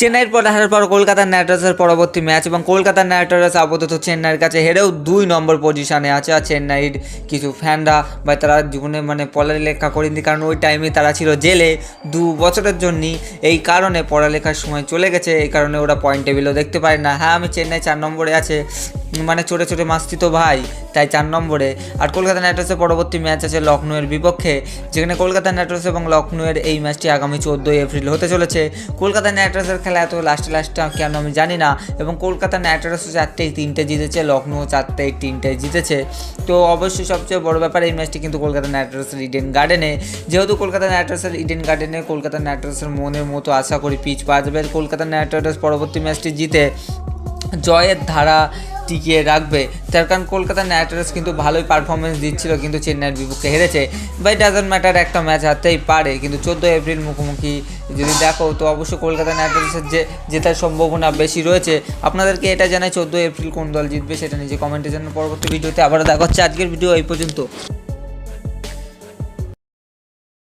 চেন্নাইয়ের পর হারার পর কলকাতার নাইট রাইডার্সের পরবর্তী ম্যাচ এবং কলকাতার নাইট রাইডার্স আপাতত চেন্নাইয়ের কাছে হেরেও দুই নম্বর পজিশনে আছে। আর চেন্নাইয়ের কিছু ফ্যানরা বা তারা জীবনে মানে পড়ালেখা করেনি কারণ ওই টাইমে তারা ছিল জেলে। দু বছরের জন্যই এই কারণে পড়ালেখার সময় চলে গেছে, এই কারণে ওরা পয়েন্ট টেবিলও দেখতে পারে না। হ্যাঁ আমি চেন্নাই চার নম্বরে আছে মানে ছোটো ছোটো মাস্তি তো ভাই, তাই চার নম্বরে। আর কলকাতা নাইট রাইডার্সের পরবর্তী ম্যাচ আছে লখনউয়ের বিপক্ষে, যেখানে কলকাতা নাইট রাইডার্স এবং লখনউয়ের এই ম্যাচটি আগামী চোদ্দোই এপ্রিল হতে চলেছে। কলকাতা নাইট রাইডার্সের খেলা এত লাস্টে লাস্টে কেন আমি জানি না, এবং কলকাতা নাইট রাইডার্সও চারটেই তিনটে জিতেছে, লখনউ চারটেই তিনটে জিতেছে। তো অবশ্যই সবচেয়ে বড় ব্যাপার এই ম্যাচটি কিন্তু কলকাতা নাইট রাইডার্সের ইডেন গার্ডেনে। যেহেতু কলকাতা নাইট রাইডার্সের ইডেন গার্ডেনে কলকাতা নাইট রাইডার্সের মনের মতো আশা করি পিচ পাওয়া যাবে কলকাতা নাইট রাইডার্স পরবর্তী ম্যাচটি জিতে জয়ের ধারা টিকিয়ে রাখবে। তার কারণ কলকাতা নাইট রাইডার্স কিন্তু ভালোই পারফরমেন্স দিচ্ছিল, কিন্তু চেন্নাইয়ের বিপক্ষে হেরেছে। বাই ডাজন্ট ম্যাটার একটা ম্যাচ হারতেই পারে। কিন্তু চোদ্দ এপ্রিল মুখোমুখি যদি দেখো, তো অবশ্যই কলকাতা নাইট রাইডার্সের যে জেতার সম্ভাবনা বেশি রয়েছে। আপনাদেরকে এটা জানাই চোদ্দ এপ্রিল কোন দল জিতবে সেটা নিজে কমেন্টে জানান পরবর্তী ভিডিওতে আবারও দেখা হচ্ছে। আজকের ভিডিও এই পর্যন্ত।